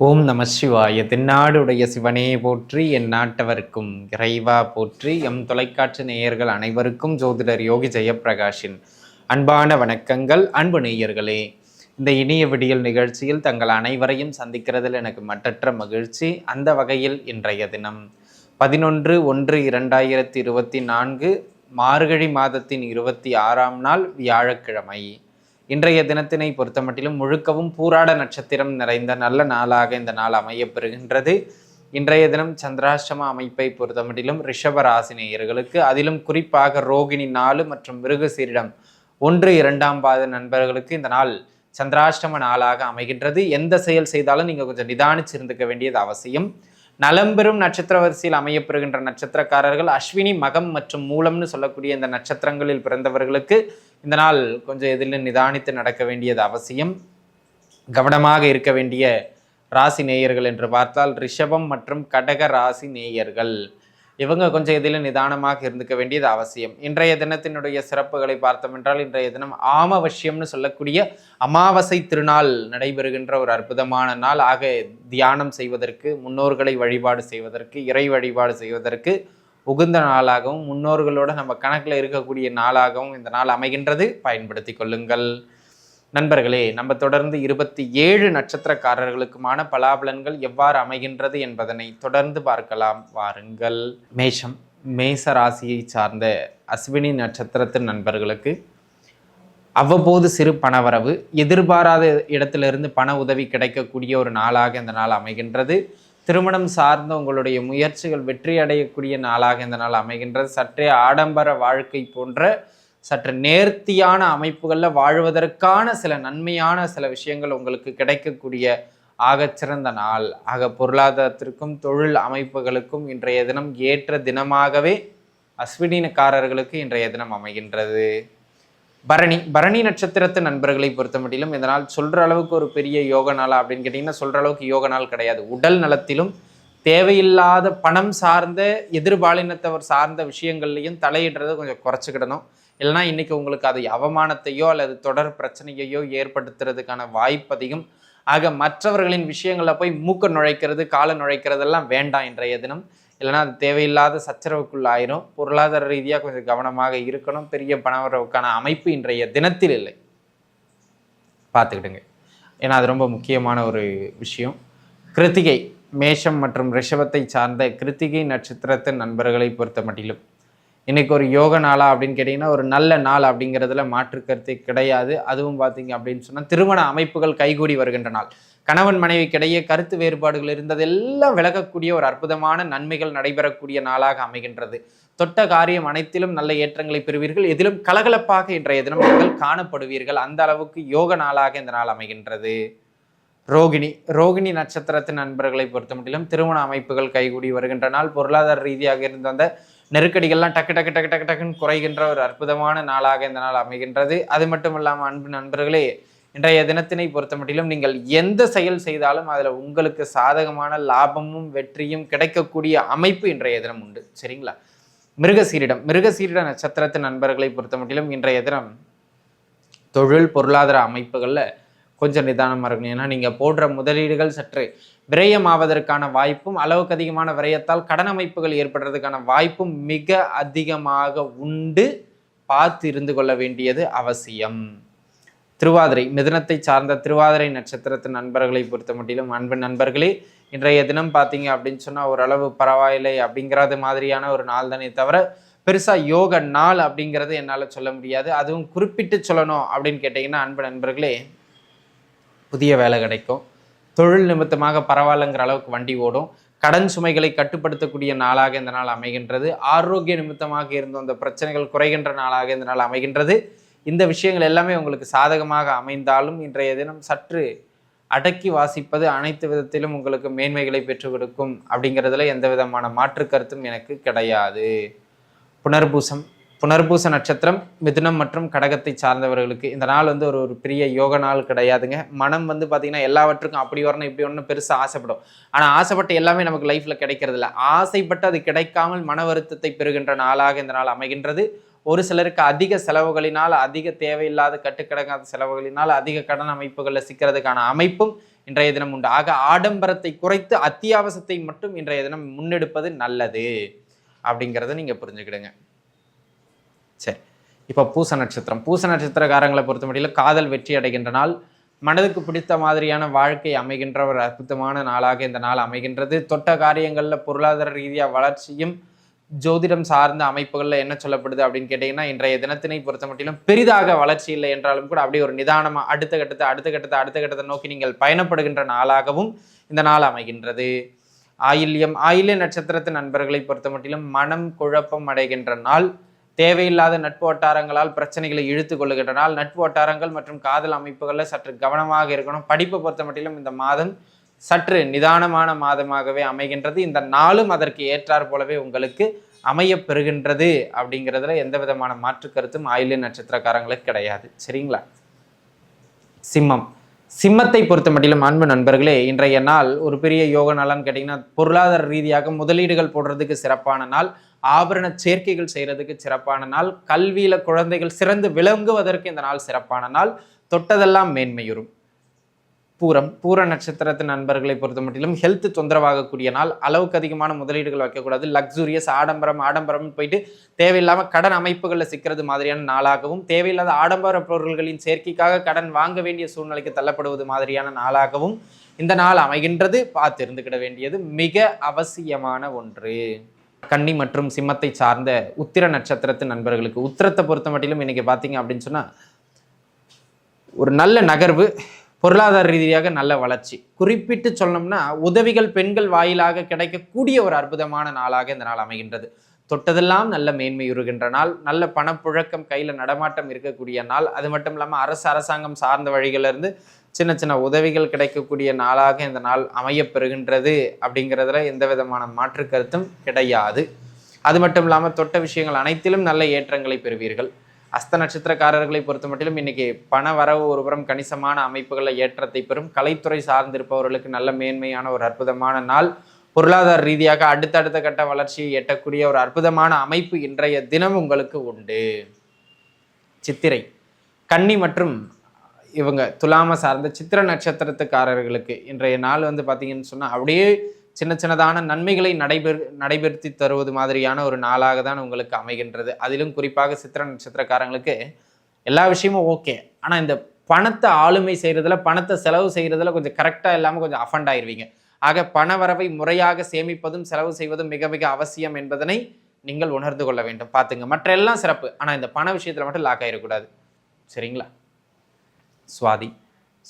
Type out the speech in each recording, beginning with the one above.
ஓம் நம சிவாய. தென்னாடுடைய சிவனே போற்றி என் நாட்டவர்க்கும் இறைவா போற்றி எம் தொலைக்காட்சி நேயர்கள் அனைவருக்கும் ஜோதிடர் யோகி ஜெயப்பிரகாஷின் அன்பான வணக்கங்கள். அன்பு நேயர்களே இந்த இனிய விடியல் நிகழ்ச்சியில் தங்கள் அனைவரையும் சந்திக்கிறதில் எனக்கு மட்டற்ற மகிழ்ச்சி. அந்த வகையில் இன்றைய தினம் பதினொன்று ஒன்று இரண்டாயிரத்தி இருபத்தி நான்கு மார்கழி மாதத்தின் இருபத்தி ஆறாம் நாள் வியாழக்கிழமை. இன்றைய தினத்தினை பொறுத்தமட்டிலும் முழுக்கவும் பூராட நட்சத்திரம் நிறைந்த நல்ல நாளாக இந்த நாள் அமையப்பெறுகின்றது. இன்றைய தினம் சந்திராஷ்டம அமைப்பை பொறுத்தமட்டிலும் ரிஷப ராசினியர்களுக்கு அதிலும் குறிப்பாக ரோகிணி நாலு மற்றும் மிருகசீரிடம் ஒன்று இரண்டாம் பாத நண்பர்களுக்கு இந்த நாள் சந்திராஷ்டம நாளாக அமைகின்றது. எந்த செயல் செய்தாலும் நீங்கள் கொஞ்சம் நிதானிச்சு இருந்துக்க வேண்டியது அவசியம். நலம்பெறும் நட்சத்திர வரிசையில் அமையப்பெறுகின்ற நட்சத்திரக்காரர்கள் அஸ்வினி மகம் மற்றும் மூலம்னு சொல்லக்கூடிய இந்த நட்சத்திரங்களில் பிறந்தவர்களுக்கு இந்த நாள் கொஞ்சம் எதிலும் நிதானித்து நடக்க வேண்டியது அவசியம். கவனமாக இருக்க வேண்டிய ராசி நேயர்கள் என்று பார்த்தால் ரிஷபம் மற்றும் கடக ராசி நேயர்கள். இவங்க கொஞ்சம் இதில் நிதானமாக இருந்துக்க வேண்டியது அவசியம். இன்றைய தினத்தினுடைய சிறப்புகளை பார்த்தோம் என்றால் இன்றைய தினம் ஆமவசியம்னு சொல்லக்கூடிய அமாவாசை திருநாள் நடைபெறுகின்ற ஒரு அற்புதமான நாள். ஆக தியானம் செய்வதற்கு முன்னோர்களை வழிபாடு செய்வதற்கு இறை வழிபாடு செய்வதற்கு உகுந்த நாளாகவும் முன்னோர்களோட நம்ம கணக்கில் இருக்கக்கூடிய நாளாகவும் இந்த நாள் அமைகின்றது. பயன்படுத்தி கொள்ளுங்கள். நண்பர்களே நம்ம தொடர்ந்து இருபத்தி ஏழு நட்சத்திரக்காரர்களுக்குமான பலாபலன்கள் எவ்வாறு அமைகின்றது என்பதனை தொடர்ந்து பார்க்கலாம். வாருங்கள். மேஷம் மேச ராசியை சார்ந்த அஸ்வினி நட்சத்திரத்தின் நண்பர்களுக்கு அவ்வப்போது சிறு பணவரவு எதிர்பாராத இடத்திலிருந்து பண உதவி கிடைக்கக்கூடிய ஒரு நாளாக இந்த நாள் அமைகின்றது. திருமணம் சார்ந்த உங்களுடைய முயற்சிகள் வெற்றி அடையக்கூடிய நாளாக இந்த நாள் அமைகின்றது. சற்றே ஆடம்பர வாழ்க்கை போன்ற சற்று நேர்த்தியான அமைப்புகளில் வாழ்வதற்கான சில நன்மையான சில விஷயங்கள் உங்களுக்கு கிடைக்கக்கூடிய ஆகச்சிறந்த நாள். ஆக பொருளாதாரத்திற்கும் தொழில் அமைப்புகளுக்கும் இன்றைய தினம் ஏற்ற தினமாகவே அஸ்வினினக்காரர்களுக்கு இன்றைய தினம் அமைகின்றது. பரணி பரணி நட்சத்திரத்து நண்பர்களை பொறுத்த மட்டிலும் இதனால் சொல்கிற அளவுக்கு ஒரு பெரிய யோக நாளா அப்படின்னு கேட்டிங்கன்னா சொல்கிற அளவுக்கு யோக நாள் கிடையாது. உடல் நலத்திலும் தேவையில்லாத பணம் சார்ந்த எதிர்பாலினத்தவர் சார்ந்த விஷயங்கள்லையும் தலையிடுறதை கொஞ்சம் குறைச்சிக்கிடணும். இல்லைனா இன்னைக்கு உங்களுக்கு அது அவமானத்தையோ அல்லது தொடர் பிரச்சனையையோ ஏற்படுத்துறதுக்கான வாய்ப்பு அதிகம். ஆக மற்றவர்களின் விஷயங்களில் போய் மூக்க நுழைக்கிறது காலை நுழைக்கிறதெல்லாம் வேண்டாம் இன்றைய தினம். இல்லைனா அது தேவையில்லாத சச்சரவுக்குள்ள ஆயிரும் பொருளாதார ரீதியாக கொஞ்சம் கவனமாக இருக்கணும். பெரிய பணவரவுக்கான அமைப்பு இன்றைய தினத்தில் இல்லை. பார்த்துக்கிடுங்க. ஏன்னா அது ரொம்ப முக்கியமான ஒரு விஷயம். கிருத்திகை மேஷம் மற்றும் ரிஷபத்தை சார்ந்த கிருத்திகை நட்சத்திரத்தின் நண்பர்களை பொறுத்த மட்டிலும் இன்னைக்கு ஒரு யோக நாளா அப்படின்னு கேட்டிங்கன்னா ஒரு நல்ல நாள் அப்படிங்கிறதுல மாற்று கருத்து கிடையாது. அதுவும் பார்த்தீங்க அப்படின்னு சொன்னால் திருமண அமைப்புகள் கைகூடி வருகின்ற நாள். கணவன் மனைவிக்கிடையே கருத்து வேறுபாடுகள் இருந்ததெல்லாம் விலகக்கூடிய ஒரு அற்புதமான நன்மைகள் நடைபெறக்கூடிய நாளாக அமைகின்றது. தொட்ட காரியம் அனைத்திலும் நல்ல ஏற்றங்களை பெறுவீர்கள். எதிலும் கலகலப்பாக இன்றைய தினம் நீங்கள் காணப்படுவீர்கள். அந்த அளவுக்கு யோக நாளாக இந்த நாள் அமைகின்றது. ரோகிணி ரோகிணி நட்சத்திரத்தின் நண்பர்களை பொறுத்த மட்டிலும் திருமண அமைப்புகள் கைகூடி வருகின்ற நாள். பொருளாதார ரீதியாக இருந்து வந்த நெருக்கடிகள்லாம் டக்கு டக்கு டக்கு டக்கு டக்குன்னு குறைகின்ற ஒரு அற்புதமான நாளாக இந்த நாள் அமைகின்றது. அது மட்டும் இல்லாமல் அன்பு நண்பர்களே இன்றைய தினத்தினை பொறுத்த மட்டிலும் நீங்கள் எந்த செயல் செய்தாலும் அதில் உங்களுக்கு சாதகமான லாபமும் வெற்றியும் கிடைக்கக்கூடிய அமைப்பு இன்றைய தினம் உண்டு. சரிங்களா? மிருகசீரிடம் மிருகசீரிட நட்சத்திரத்தின் நண்பர்களை பொறுத்த மட்டிலும் இன்றைய தினம் தொழில் பொருளாதார அமைப்புகளில் கொஞ்சம் நிதானமாக இருக்கணும். ஏன்னா நீங்கள் போடுற முதலீடுகள் சற்று விரயமாவதற்கான வாய்ப்பும் அளவுக்கு அதிகமான விரயத்தால் கடன் அமைப்புகள் ஏற்படுறதுக்கான வாய்ப்பும் மிக அதிகமாக உண்டு. பார்த்து இருந்து கொள்ள வேண்டியது அவசியம். திருவாதிரை மிதனத்தை சார்ந்த திருவாதிரை நட்சத்திரத்தின் நண்பர்களை பொறுத்த மட்டிலும் அன்பு நண்பர்களே இன்றைய தினம் பார்த்தீங்க அப்படின்னு சொன்னால் ஓரளவு பரவாயில்லை அப்படிங்கிறது மாதிரியான ஒரு நாள் தானே தவிர பெருசாக யோக நாள் அப்படிங்கிறது என்னால் சொல்ல முடியாது. அதுவும் குறிப்பிட்டு சொல்லணும் அப்படின்னு கேட்டிங்கன்னா அன்பு நண்பர்களே புதிய வேலை கிடைக்கும். தொழில் நிமித்தமாக பரவாயில்லைங்கிற அளவுக்கு வண்டி ஓடும். கடன் சுமைகளை கட்டுப்படுத்தக்கூடிய நாளாக இந்த நாள் அமைகின்றது. ஆரோக்கிய நிமித்தமாக இருந்த அந்த பிரச்சனைகள் குறைகின்ற நாளாக இந்த நாள் அமைகின்றது. இந்த விஷயங்கள் எல்லாமே உங்களுக்கு சாதகமாக அமைந்தாலும் இன்றைய தினம் சற்று அடக்கி வாசிப்பது அனைத்து விதத்திலும் உங்களுக்கு மேன்மைகளை பெற்றுக் கொடுக்கும் அப்படிங்கிறதுல எந்த விதமான மாற்று கருத்தும் எனக்கு கிடையாது. புனர்பூசம் புனர்பூச நட்சத்திரம் மிதுனம் மற்றும் கடகத்தை சார்ந்தவர்களுக்கு இந்த நாள் வந்து ஒரு ஒரு பெரிய யோக நாள் கிடையாதுங்க. மனம் வந்து பார்த்திங்கன்னா எல்லாவற்றுக்கும் அப்படி வரணும் இப்படி வரணும் பெருசாக ஆசைப்படும். ஆனால் ஆசைப்பட்டு எல்லாமே நமக்கு லைஃப்பில் கிடைக்கிறது இல்லை ஆசைப்பட்டு அது கிடைக்காமல் மன வருத்தத்தை பெறுகின்ற நாளாக இந்த நாள் அமைகின்றது. ஒரு சிலருக்கு அதிக செலவுகளினால் அதிக தேவையில்லாத கட்டுக்கடங்காத செலவுகளினால் அதிக கடன் அமைப்புகளில் சிக்கிறதுக்கான அமைப்பும் இன்றைய தினம் உண்டு. ஆக ஆடம்பரத்தை குறைத்து அத்தியாவசியத்தை மட்டும் இன்றைய தினம் முன்னெடுப்பது நல்லது அப்படிங்கிறத நீங்கள் புரிஞ்சுக்கிடுங்க. சரி. இப்போ பூச நட்சத்திரம். பூச நட்சத்திரக்காரங்களை பொறுத்த மட்டும் காதல் வெற்றி அடைகின்ற நாள் மனதுக்கு பிடித்த மாதிரியான வாழ்க்கை அமைகின்ற ஒரு அற்புதமான நாளாக இந்த நாள் அமைகின்றது. தொட்ட காரியங்களில் பொருளாதார ரீதியாக வளர்ச்சியும் ஜோதிடம் சார்ந்த அமைப்புகளில் என்ன சொல்லப்படுது அப்படின்னு கேட்டிங்கன்னா இன்றைய தினத்தினை பொறுத்த மட்டிலும் பெரிதாக வளர்ச்சி இல்லை என்றாலும் கூட அப்படியே ஒரு நிதானமாக அடுத்த கட்டத்தை அடுத்த கட்டத்தை அடுத்த கட்டத்தை நோக்கி நீங்கள் பயணப்படுகின்ற நாளாகவும் இந்த நாள் அமைகின்றது. ஆயில்யம் ஆயில்ய நட்சத்திரத்து நண்பர்களை பொறுத்த மட்டிலும் மனம் குழப்பம் அடைகின்ற நாள் தேவையில்லாத நட்பு வட்டாரங்களால் பிரச்சனைகளை இழுத்து கொள்ளுகின்ற நாள் நட்பு வட்டாரங்கள் மற்றும் காதல் அமைப்புகளில் சற்று கவனமாக இருக்கணும். படிப்பை பொறுத்த மட்டிலும் இந்த மாதம் சற்று நிதானமான மாதமாகவே அமைகின்றது. இந்த நாளும் அதற்கு ஏற்றார் போலவே உங்களுக்கு அமைய பெறுகின்றது அப்படிங்கிறதுல எந்த விதமான மாற்று கருத்தும் ஆயுள்ய நட்சத்திரக்காரங்களுக்கு கிடையாது. சரிங்களா? சிம்மம். சிம்மத்தை பொறுத்த மட்டிலும் அன்பு நண்பர்களே இன்றைய நாள் ஒரு பெரிய யோக நாளான்னு கேட்டிங்கன்னா பொருளாதார ரீதியாக முதலீடுகள் போடுறதுக்கு சிறப்பான நாள் ஆபரண சேர்க்கைகள் செய்கிறதுக்கு சிறப்பான நாள் கல்வியில் குழந்தைகள் சிறந்து விளங்குவதற்கு இந்த நாள் சிறப்பான நாள் தொட்டதெல்லாம் மேன்மையுறும். பூரம் பூர நட்சத்திரத்தின் நண்பர்களை பொறுத்த மட்டிலும் ஹெல்த் தொந்தரவாகக்கூடிய நாள். அளவுக்கு அதிகமான முதலீடுகள் வைக்கக்கூடாது. லக்ஸூரியஸ் ஆடம்பரம் ஆடம்பரம் போயிட்டு தேவையில்லாமல் கடன் அமைப்புகளில் சிக்கிறது மாதிரியான நாளாகவும் தேவையில்லாத ஆடம்பர பொருள்களின் சேர்க்கைக்காக கடன் வாங்க வேண்டிய சூழ்நிலைக்கு தள்ளப்படுவது மாதிரியான நாளாகவும் இந்த நாள் அமைகின்றது. பார்த்து இருந்துக்கிட வேண்டியது மிக அவசியமான ஒன்று. கன்னி மற்றும் சிம்மத்தை சார்ந்த உத்திர நட்சத்திரத்து நண்பர்களுக்கு உத்திரத்தை பொறுத்த மட்டிலும் இன்னைக்கு பார்த்தீங்க அப்படின்னு சொன்னால் ஒரு நல்ல நகர்வு பொருளாதார ரீதியாக நல்ல வளர்ச்சி. குறிப்பிட்டு சொன்னோம்னா உதவிகள் பெண்கள் வாயிலாக கிடைக்கக்கூடிய ஒரு அற்புதமான நாளாக இந்த நாள் அமைகின்றது. தொட்டதெல்லாம் நல்ல மேன்மையுறுகின்ற நாள். நல்ல பணப்புழக்கம் கையில் நடமாட்டம் இருக்கக்கூடிய நாள். அது மட்டும் இல்லாமல் அரசு அரசாங்கம் சார்ந்த வழிகளிலிருந்து சின்ன சின்ன உதவிகள் கிடைக்கக்கூடிய நாளாக இந்த நாள் அமையப்பெறுகின்றது அப்படிங்கிறதுல எந்த விதமான மாற்று கருத்தும் கிடையாது. அது மட்டும் இல்லாமல் தொட்ட விஷயங்கள் அனைத்திலும் நல்ல ஏற்றங்களை பெறுவீர்கள். அஸ்த நட்சத்திரக்காரர்களை பொறுத்த மட்டிலும் இன்னைக்கு பண வரவு ஒருபுறம் கணிசமான அமைப்புகளில் ஏற்றத்தை பெறும். கலைத்துறை சார்ந்திருப்பவர்களுக்கு நல்ல மேன்மையான ஒரு அற்புதமான நாள். பொருளாதார ரீதியாக அடுத்தடுத்த கட்ட வளர்ச்சியை எட்டக்கூடிய ஒரு அற்புதமான அமைப்பு இன்றைய தினம் உங்களுக்கு உண்டு. சித்திரை. கன்னி மற்றும் இவங்க துலாம சார்ந்த சித்திர நட்சத்திரத்துக்காரர்களுக்கு இன்றைய நாள் வந்து பார்த்தீங்கன்னு சொன்னால் அப்படியே சின்ன சின்னதான நன்மைகளை நடைபெறு நடைபெறுத்தி தருவது மாதிரியான ஒரு நாளாக தான் உங்களுக்கு அமைகின்றது. அதிலும் குறிப்பாக சித்திர நட்சத்திரக்காரங்களுக்கு எல்லா விஷயமும் ஓகே. ஆனால் இந்த பணத்தை ஆளுமை செய்கிறதுல பணத்தை செலவு செய்கிறதுல கொஞ்சம் கரெக்டாக இல்லாமல் கொஞ்சம் அஃபண்ட் ஆயிடுவீங்க ஆக பண வரவை முறையாக சேமிப்பதும் செலவு செய்வதும் மிக மிக அவசியம் என்பதனை நீங்கள் உணர்ந்து கொள்ள வேண்டும். பார்த்துங்க. மற்ற எல்லாம் சிறப்பு. ஆனால் இந்த பண விஷயத்தில் மட்டும் லாக் ஆகிடக்கூடாது சரிங்களா? சுவாதி.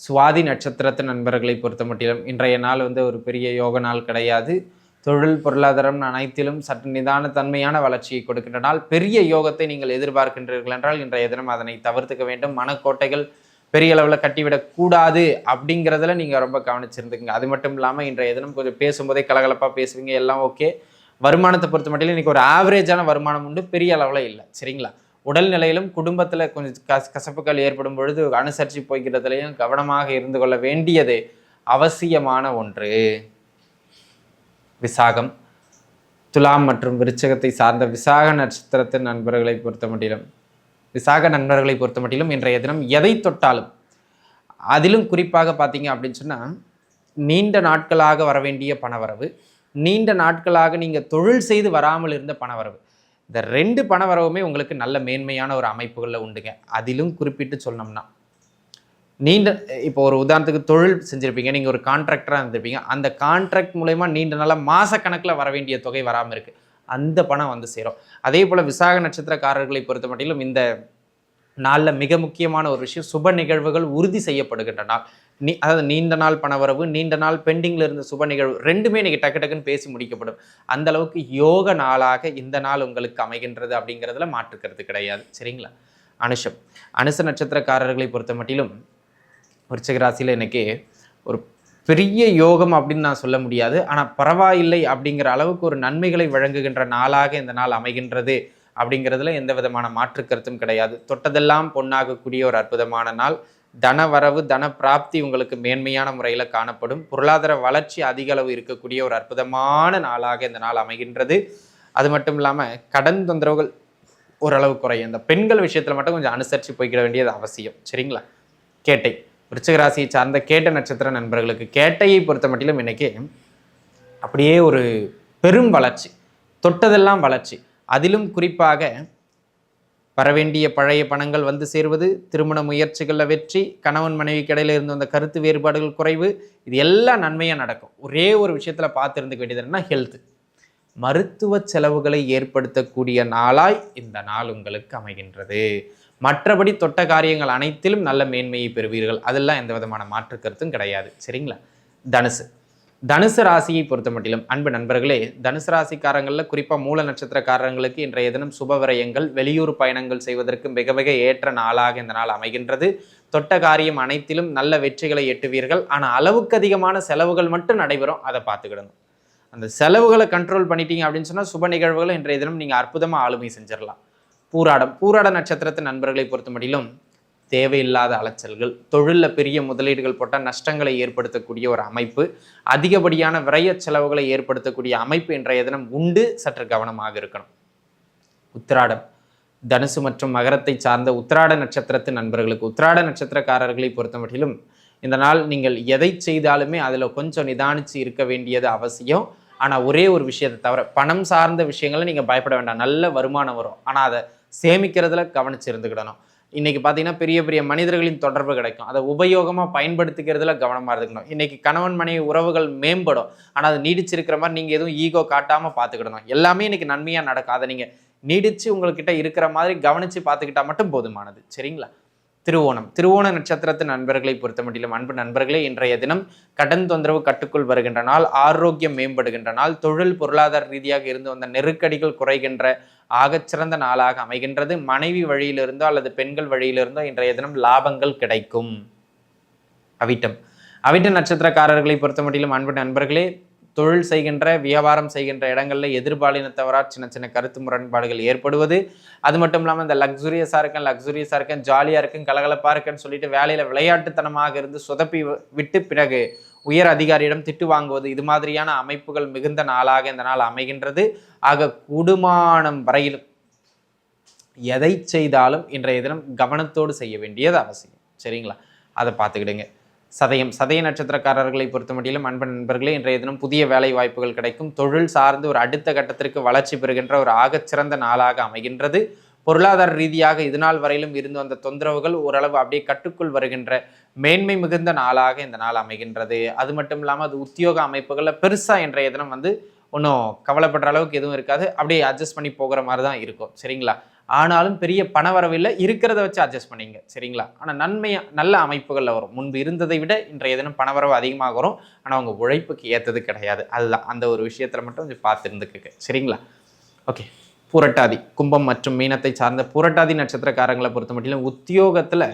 சுவாதி நட்சத்திரத்து நண்பர்களை பொறுத்த மட்டிலும் இன்றைய நாள் வந்து ஒரு பெரிய யோக நாள் கிடையாது. தொழில் பொருளாதாரம் அனைத்திலும் சற்று நிதான தன்மையான வளர்ச்சியை கொடுக்கின்ற நாள். பெரிய யோகத்தை நீங்கள் எதிர்பார்க்கின்றீர்கள் என்றால் இன்றைய தினம் அதனை தவிர்த்துக்க வேண்டும். மனக்கோட்டைகள் பெரிய அளவில் கட்டிவிடக்கூடாது அப்படிங்கிறதுல நீங்கள் ரொம்ப கவனிச்சிருந்துக்குங்க. அது மட்டும் இல்லாமல் இன்றைய தினம் கொஞ்சம் பேசும்போதே கலகலப்பாக பேசுவீங்க எல்லாம் ஓகே. வருமானத்தை பொறுத்த மட்டும் இன்றைக்கி ஒரு ஆவரேஜான வருமானம் உண்டு. பெரிய அளவில் இல்லை. சரிங்களா? உடல்நிலையிலும் குடும்பத்தில் கொஞ்சம் கச கசப்புகள் ஏற்படும் பொழுது அனுசரித்து போய்கிறதுலையும் கவனமாக இருந்து கொள்ள வேண்டியது அவசியமான ஒன்று. விசாகம். துலாம் மற்றும் விருச்சகத்தை சார்ந்த விசாக நட்சத்திரத்தின் நண்பர்களை பொறுத்த மட்டிலும் விசாக நண்பர்களை பொறுத்த மட்டிலும் இன்றைய தினம் எதை தொட்டாலும் அதிலும் குறிப்பாக பார்த்தீங்க அப்படின்னு சொன்னால் நீண்ட நாட்களாக வர வேண்டிய பணவரவு நீண்ட நாட்களாக நீங்கள் தொழில் செய்து வராமல் இருந்த பணவரவு. இந்த ரெண்டு பணவரவுமே உங்களுக்கு நல்ல மேன்மையான ஒரு அமைப்புகளில் உண்டுங்க. அதிலும் குறிப்பிட்டு சொன்னோம்னா நீண்ட இப்போ ஒரு உதாரணத்துக்கு தொழில் செஞ்சுருப்பீங்க நீங்கள் ஒரு கான்ட்ராக்டராக இருந்திருப்பீங்க அந்த கான்ட்ராக்ட் மூலயமா நீண்ட நாளாக மாதக்கணக்கில் வர வேண்டிய தொகை வராமல் இருக்குது அந்த பணம் வந்து சேரும். அதே போல் விசாக நட்சத்திரக்காரர்களை பொறுத்த மட்டிலும் இந்த நாளில் மிக முக்கியமான ஒரு விஷயம் சுப நிகழ்வுகள் உறுதி செய்யப்படுகின்ற நாள் நீ அதாவது நீண்ட நாள் பணவரவு நீண்ட நாள் பெண்டிங்கில் இருந்த சுப நிகழ்வு ரெண்டுமே இன்றைக்கி டக்கு டக்குன்னு பேசி முடிக்கப்படும். அந்த அளவுக்கு யோக நாளாக இந்த நாள் உங்களுக்கு அமைகின்றது அப்படிங்கிறதுல மாற்றுக்கிறது கிடையாது. சரிங்களா? அனுஷம். அனுச நட்சத்திரக்காரர்களை பொறுத்த மட்டிலும் விருச்சிக ராசியில் ஒரு பெரிய யோகம் அப்படின்னு நான் சொல்ல முடியாது. ஆனால் பரவாயில்லை அப்படிங்கிற அளவுக்கு ஒரு நன்மைகளை வழங்குகின்ற நாளாக இந்த நாள் அமைகின்றது அப்படிங்கிறதுல எந்த விதமான மாற்று கருத்தும் கிடையாது. தொட்டதெல்லாம் பொன்னாகக்கூடிய ஒரு அற்புதமான நாள். தன வரவு தன பிராப்தி உங்களுக்கு மேன்மையான முறையில் காணப்படும். பொருளாதார வளர்ச்சி அதிக அளவு இருக்கக்கூடிய ஒரு அற்புதமான நாளாக இந்த நாள் அமைகின்றது. அது மட்டும் இல்லாமல் கடன் தொந்தரவுகள் ஓரளவு குறையும். இந்த பெண்கள் விஷயத்தில் மட்டும் கொஞ்சம் அனுசரித்து போய்க்கிட வேண்டியது அவசியம். சரிங்களா? கேட்டை. விருச்சகராசியை சார்ந்த கேட்ட நட்சத்திர நண்பர்களுக்கு கேட்டையை பொறுத்த மட்டிலும் இன்றைக்கி அப்படியே ஒரு பெரும் வளர்ச்சி தொட்டதெல்லாம் வளர்ச்சி. அதிலும் குறிப்பாக வரவேண்டிய பழைய பணங்கள் வந்து சேருவது திருமண முயற்சிகளில் வெற்றி கணவன் மனைவிக்கு இடையில இருந்த அந்த கருத்து வேறுபாடுகள் குறைவு இது எல்லாம் நன்மையாக நடக்கும். ஒரே ஒரு விஷயத்தில் பார்த்துருந்துக்க வேண்டியது என்னன்னா ஹெல்த் மருத்துவ செலவுகளை ஏற்படுத்தக்கூடிய நாளாய் இந்த நாள் உங்களுக்கு அமைகின்றது. மற்றபடி தொட்ட காரியங்கள் அனைத்திலும் நல்ல மேன்மையை பெறுவீர்கள். அதெல்லாம் எந்த விதமான மாற்று கருத்தும் கிடையாது. சரிங்களா? தனுசு. தனுசு ராசியை பொறுத்த மட்டிலும் அன்பு நண்பர்களே தனுசு ராசிக்காரங்களில் குறிப்பாக மூல நட்சத்திரக்காரங்களுக்கு இன்றைய தினம் சுப விரயங்கள் வெளியூர் பயணங்கள் செய்வதற்கு மிக மிக ஏற்ற நாளாக இந்த நாள் அமைகின்றது. தொட்ட காரியம் அனைத்திலும் நல்ல வெற்றிகளை எட்டுவீர்கள். ஆனால் அளவுக்கு அதிகமான செலவுகள் மட்டும் நடைபெறும் அதை பார்த்துக்கிடணும். அந்த செலவுகளை கண்ட்ரோல் பண்ணிட்டீங்க அப்படின்னு சொன்னால் சுப நிகழ்வுகளை இன்றைய தினம் நீங்கள் அற்புதமாக ஆளுமை செஞ்சிடலாம் பூராடம் பூராட நட்சத்திரத்தின் நண்பர்களை பொறுத்த மட்டிலும் தேவையில்லாத அலைச்சல்கள் தொழிலில் பெரிய முதலீடுகள் போட்டால் நஷ்டங்களை ஏற்படுத்தக்கூடிய ஒரு அமைப்பு அதிகப்படியான விரைய செலவுகளை ஏற்படுத்தக்கூடிய அமைப்பு என்ற தினம் உண்டு சற்று கவனமாக இருக்கணும். உத்திராடம். தனுசு மற்றும் மகரத்தை சார்ந்த உத்திராட நட்சத்திரத்து நண்பர்களுக்கு உத்திராட நட்சத்திரக்காரர்களை பொறுத்தமட்டிலும் இந்த நாள் நீங்கள் எதை செய்தாலுமே அதில் கொஞ்சம் நிதானித்து இருக்க வேண்டியது அவசியம். ஆனால் ஒரே ஒரு விஷயத்தை தவிர பணம் சார்ந்த விஷயங்களை நீங்கள் பயப்பட வேண்டாம். நல்ல வருமானம் வரும். ஆனால் அதை சேமிக்கிறதுல கவனிச்சு இருந்துக்கிடணும் இன்னைக்கு பார்த்தீங்கன்னா பெரிய பெரிய மனிதர்களின் தொடர்பு கிடைக்கும். அதை உபயோகமாக பயன்படுத்திக்கிறதுல கவனமாக இருக்கணும் இன்னைக்கு கணவன் மனைவி உறவுகள் மேம்படும். ஆனால் அது நீடிச்சிருக்கிற மாதிரி நீங்கள் எதுவும் ஈகோ காட்டாமல் பார்த்துக்கிடணும் எல்லாமே இன்னைக்கு நன்மையாக நடக்கும். அதை நீங்கள் நீடித்து உங்கள்கிட்ட இருக்கிற மாதிரி கவனித்து பார்த்துக்கிட்டா மட்டும் போதுமானது. சரிங்களா? திருவோணம். திருவோண நட்சத்திரத்து நண்பர்களை பொறுத்த மட்டிலும் அன்பு நண்பர்களே இன்றைய தினம் கடன் தொந்தரவு கட்டுக்குள் வருகின்ற நாள் ஆரோக்கியம் மேம்படுகின்ற நாள் தொழில் பொருளாதார ரீதியாக இருந்து வந்த நெருக்கடிகள் குறைகின்ற ஆகச்சிறந்த நாளாக அமைகின்றது. மனைவி வழியிலிருந்தோ அல்லது பெண்கள் வழியிலிருந்தோ இன்றைய தினம் லாபங்கள் கிடைக்கும். அவிட்டம். அவிட்ட நட்சத்திரக்காரர்களை பொறுத்த மட்டிலும் அன்பு நண்பர்களே தொழில் செய்கின்ற வியாபாரம் செய்கின்ற இடங்களில் எதிர்பாலினத்தவராக சின்ன சின்ன கருத்து முரண்பாடுகள் ஏற்படுவது. அது மட்டும் இல்லாமல் இந்த லக்ஸுரியஸாக இருக்கேன் லக்ஸுரியஸாக இருக்கேன் ஜாலியாக இருக்கேன் கலகலப்பாக இருக்கேன்னு சொல்லிட்டு வேலையில் விளையாட்டுத்தனமாக இருந்து சொதப்பி விட்டு பிறகு உயர் அதிகாரியிடம் திட்டு வாங்குவது இது மாதிரியான அமைப்புகள் மிகுந்த நாளாக இந்த நாள் அமைகின்றது. ஆக குடுமானம் வரையிலும் எதை செய்தாலும் இன்றைய தினம் கவனத்தோடு செய்ய வேண்டியது அவசியம். சரிங்களா? அதை பார்த்துக்கிடுங்க. சதயம் சதய நட்சத்திரக்காரர்களை பொறுத்த மட்டிலும் அன்பன் நண்பர்களே இன்றைய தினம் புதிய வேலை வாய்ப்புகள் கிடைக்கும். தொழில் சார்ந்து ஒரு அடுத்த கட்டத்திற்கு வளர்ச்சி பெறுகின்ற ஒரு ஆகச்சிறந்த நாளாக அமைகின்றது. பொருளாதார ரீதியாக இதுநாள் வரையிலும் இருந்து வந்த தொந்தரவுகள் ஓரளவு அப்படியே கட்டுக்குள் வருகின்ற மேன்மை மிகுந்த நாளாக இந்த நாள் அமைகின்றது. அது மட்டும் இல்லாமல் அது உத்தியோக அமைப்புகளில் பெருசாக இன்றைய தினம் வந்து ஒன்றும் கவலைப்படுற அளவுக்கு எதுவும் இருக்காது. அப்படியே அட்ஜஸ்ட் பண்ணி போகிற மாதிரி தான் இருக்கும். சரிங்களா? ஆனாலும் பெரிய பண வரவில்லை இருக்கிறத வச்சு அட்ஜஸ்ட் பண்ணிங்க. சரிங்களா? ஆனால் நன்மையாக நல்ல அமைப்புகளில் வரும். முன்பு இருந்ததை விட இன்றைய தினம் பணவரவு அதிகமாக வரும். ஆனால் உங்கள் உழைப்புக்கு ஏற்றது கிடையாது. அதுதான். அந்த ஒரு விஷயத்தில் மட்டும் கொஞ்சம் பார்த்துருந்துக்கு சரிங்களா? ஓகே. புரட்டாதி. கும்பம் மற்றும் மீனத்தை சார்ந்த புரட்டாதி நட்சத்திரக்காரங்களை பொறுத்த மட்டும் உத்தியோகத்தில்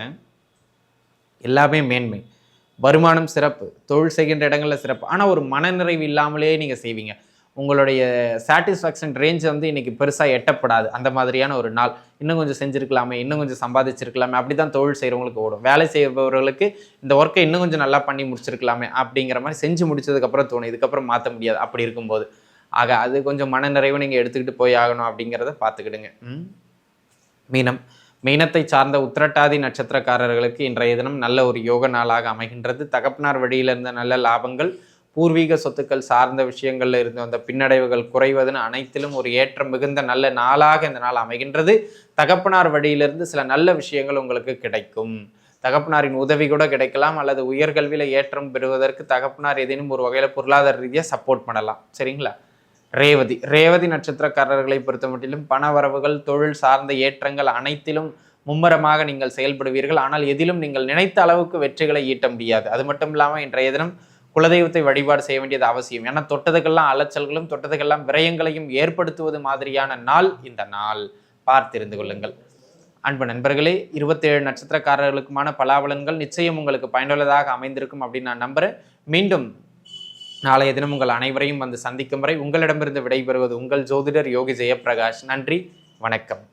எல்லாமே மேன்மை. வருமானம் சிறப்பு. தொழில் செய்கின்ற இடங்களில் சிறப்பு. ஆனால் ஒரு மனநிறைவு இல்லாமலே நீங்கள் செய்வீங்க. உங்களுடைய சாட்டிஸ்ஃபேக்ஷன் ரேஞ்ச் வந்து இன்னைக்கு பெருசாக எட்டப்படாது. அந்த மாதிரியான ஒரு நாள். இன்னும் கொஞ்சம் செஞ்சுருக்கலாமே இன்னும் கொஞ்சம் சம்பாதிச்சிருக்கலாமே அப்படி தான் தொழில் செய்கிறவங்களுக்கு ஓடும். வேலை செய்பவர்களுக்கு இந்த ஒர்க்கை இன்னும் கொஞ்சம் நல்லா பண்ணி முடிச்சிருக்கலாமே அப்படிங்கிற மாதிரி செஞ்சு முடிச்சதுக்கப்புறம் தோணும். இதுக்கப்புறம் மாற்ற முடியாது. அப்படி இருக்கும்போது. ஆக அது கொஞ்சம் மனநிறைவு நீங்கள் எடுத்துக்கிட்டு போய் ஆகணும் அப்படிங்கிறத பார்த்துக்கிடுங்க. மீனம். மீனத்தை சார்ந்த உத்திரட்டாதி நட்சத்திரக்காரர்களுக்கு இன்றைய தினம் நல்ல ஒரு யோக நாளாக அமைகின்றது. தகப்பனார் வழியில் இருந்த நல்ல லாபங்கள் பூர்வீக சொத்துக்கள் சார்ந்த விஷயங்களில் இருந்து வந்த பின்னடைவுகள் குறைவதுன்னு அனைத்திலும் ஒரு ஏற்றம் மிகுந்த நல்ல நாளாக இந்த நாள் அமைகின்றது. தகப்பனார் வழியிலிருந்து சில நல்ல விஷயங்கள் உங்களுக்கு கிடைக்கும். தகப்பனாரின் உதவி கூட கிடைக்கலாம் அல்லது உயர்கல்வியில் ஏற்றம் பெறுவதற்கு தகப்பனார் ஏதேனும் ஒரு வகையில் பொருளாதார ரீதியாக சப்போர்ட் பண்ணலாம். சரிங்களா? ரேவதி ரேவதி நட்சத்திரக்காரர்களை பொறுத்த மட்டிலும் பண வரவுகள் தொழில் சார்ந்த ஏற்றங்கள் அனைத்திலும் மும்மரமாக நீங்கள் செயல்படுவீர்கள். ஆனால் எதிலும் நீங்கள் நினைத்த அளவுக்கு வெற்றிகளை ஈட்ட முடியாது. அது மட்டும் இல்லாமல் இன்றைய தினம் குலதெய்வத்தை வழிபாடு செய்ய வேண்டியது அவசியம். ஏன்னா தொட்டதுக்கெல்லாம் அலைச்சல்களும் தொட்டதுக்கெல்லாம் விரயங்களையும் ஏற்படுத்துவது மாதிரியான நாள் இந்த நாள். பார்த்திருந்து கொள்ளுங்கள். அன்பு நண்பர்களே இருபத்தேழு நட்சத்திரக்காரர்களுக்குமான பலாபலன்கள் நிச்சயம் உங்களுக்கு பயனுள்ளதாக அமைந்திருக்கும் அப்படின்னு நான் நம்புகிறேன் மீண்டும் நாளைய தினம் உங்கள் அனைவரையும் வந்து சந்திக்கும் வரை உங்களிடமிருந்து விடைபெறுவது உங்கள் ஜோதிடர் யோகி ஜெயப்பிரகாஷ். நன்றி வணக்கம்.